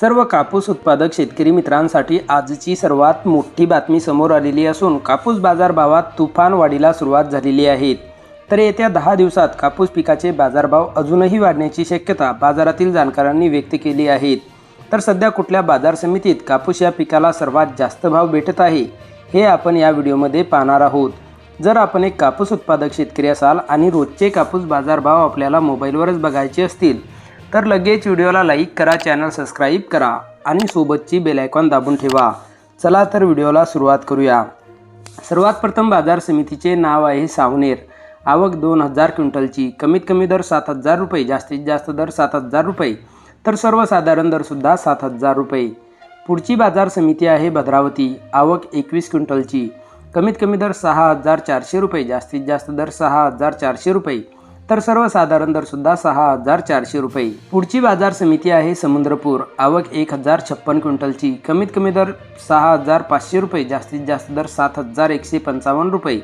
सर्व कापूस उत्पादक शेतकरी मित्रांसाठी आजची सर्वात मोठी बातमी समोर आलेली असून कापूस बाजारभावात तुफान वाढीला सुरुवात झालेली आहे. तर येत्या दहा दिवसात कापूस पिकाचे बाजारभाव अजूनही वाढण्याची शक्यता बाजारातील जाणकारांनी व्यक्त केली आहे. तर सध्या कुठल्या बाजार समितीत कापूस या पिकाला सर्वात जास्त भाव भेटत आहे हे आपण या व्हिडिओमध्ये पाहणार आहोत. जर आपण एक कापूस उत्पादक शेतकरी असाल आणि रोजचे कापूस बाजारभाव आपल्याला मोबाईलवरच बघायचे असतील तर लगेच व्हिडिओला लाईक करा चॅनल सबस्क्राईब करा आणि सोबतची बेलायकॉन दाबून ठेवा. चला तर व्हिडिओला सुरुवात करूया. सर्वात प्रथम बाजार समितीचे नाव आहे सावनेर. आवक दोन हजार क्विंटलची. कमीत कमी दर सात हजार रुपये जास्तीत जास्त दर सात हजार रुपये. तर सर्वसाधारण दरसुद्धा सात हजार रुपये. पुढची बाजार समिती आहे भद्रावती. आवक एकवीस क्विंटलची. कमीत कमी दर सहा हजार चारशे रुपये जास्तीत जास्त दर सहा हजार चारशे रुपये. तर सर्वसाधारण दरसुद्धा सहा हजार चारशे रुपये. पुढची बाजार समिती आहे समुद्रपूर. आवक एक हजार छप्पन क्विंटलची. कमीत कमी दर सहा हजार पाचशे रुपये. जास्तीत जास्त दर सात हजार एकशे पंचावन्न रुपये.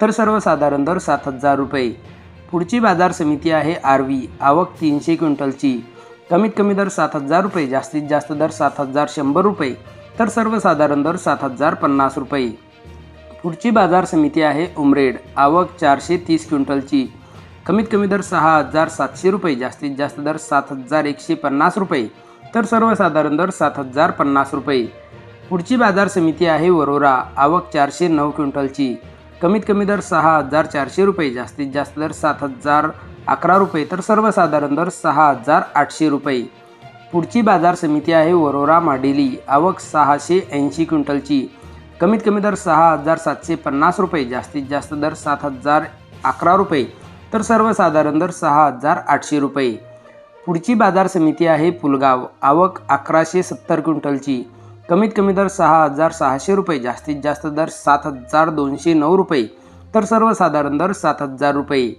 तर सर्वसाधारण दर सात हजार रुपये. पुढची बाजार समिती आहे आरवी आवक तीनशे क्विंटलची. कमीत कमी दर सात हजार रुपये. जास्तीत जास्त दर सात हजार शंभर रुपये. तर सर्वसाधारण दर सात हजार पन्नास रुपये. पुढची बाजार समिती आहे उमरेड. आवक चारशे तीस क्विंटलची. कमीत कमी दर सहा हजार सातशे रुपये जास्तीत जास्त दर सात हजार एकशे पन्नास रुपये. तर सर्वसाधारण दर सात हजार पन्नास रुपये. पुढची बाजार समिती आहे वरोरा आवक चारशे नऊ क्विंटलची. कमीत कमी दर सहा हजार चारशे रुपये जास्तीत जास्त दर सात हजार अकरा रुपये तर सर्वसाधारण दर सहा हजार आठशे रुपये. पुढची बाजार समिती आहे वरोरा माडेली आवक सहाशे ऐंशी क्विंटलची. कमीत कमी दर सहा हजार सातशे पन्नास रुपये जास्तीत जास्त दर सात हजार अकरा रुपये. तर सर्वसाधारण दर सहा हजार आठशे रुपये. पुढची बाजार समिती आहे पुलगाव. आवक अकराशे सत्तर क्विंटलची. कमीत कमी दर सहा हजार सहाशे रुपये. जास्तीत जास्त दर सात हजार दोनशे नऊ रुपये. तर सर्वसाधारण दर सात हजार रुपये.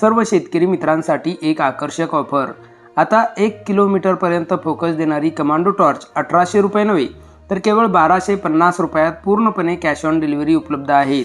सर्व शेतकरी मित्रांसाठी एक आकर्षक ऑफर. आता एक किलोमीटरपर्यंत फोकस देणारी कमांडो टॉर्च अठराशे रुपये नव्हे तर केवळ बाराशे पन्नास रुपयात पूर्णपणे कॅश ऑन डिलिव्हरी उपलब्ध आहेत.